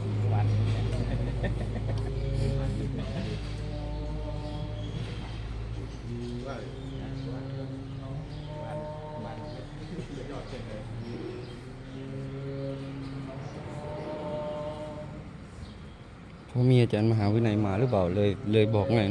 สีวันว่านวัอเจ๋ยมีอาจารย์มหาวินัยมาหรือเปล่าเลยเลยบอกไง